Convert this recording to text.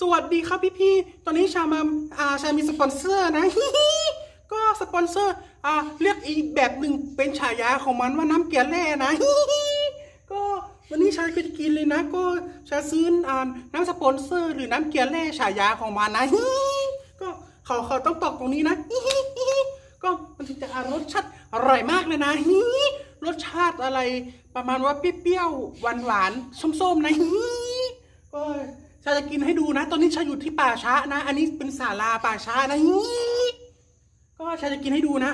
สวัสดีครับพี่พี่ตอนนี้ชามาอ่าชามีสปอนเซอร์นะก็สปอนเซอร์อ่าเรียกอีกแบบหนึ่งเป็นฉายาของมันว่าน้ำเกลือแร่นะก็วันนี้ชาก็จะกินเลยนะ ก็ชาซื้ออ่าน้ำสปอนเซอร์ หรือน้ำเกลือแร่ฉายาของมันนะก็เขาเขาต้องตอกตรงนี้นะก็มันถึงจะอรสชาติอร่อยมากเลยนะรสชาติอะไรประมาณว่าเปรี้ยวๆหวานๆส้มๆนะก็ ราจะกินให้ดูนะ ตอนนี้ชาอยู่ที่ป่าช้านะ อันนี้เป็นศาลาป่าช้านะก็ชาจะกินให้ดูนะ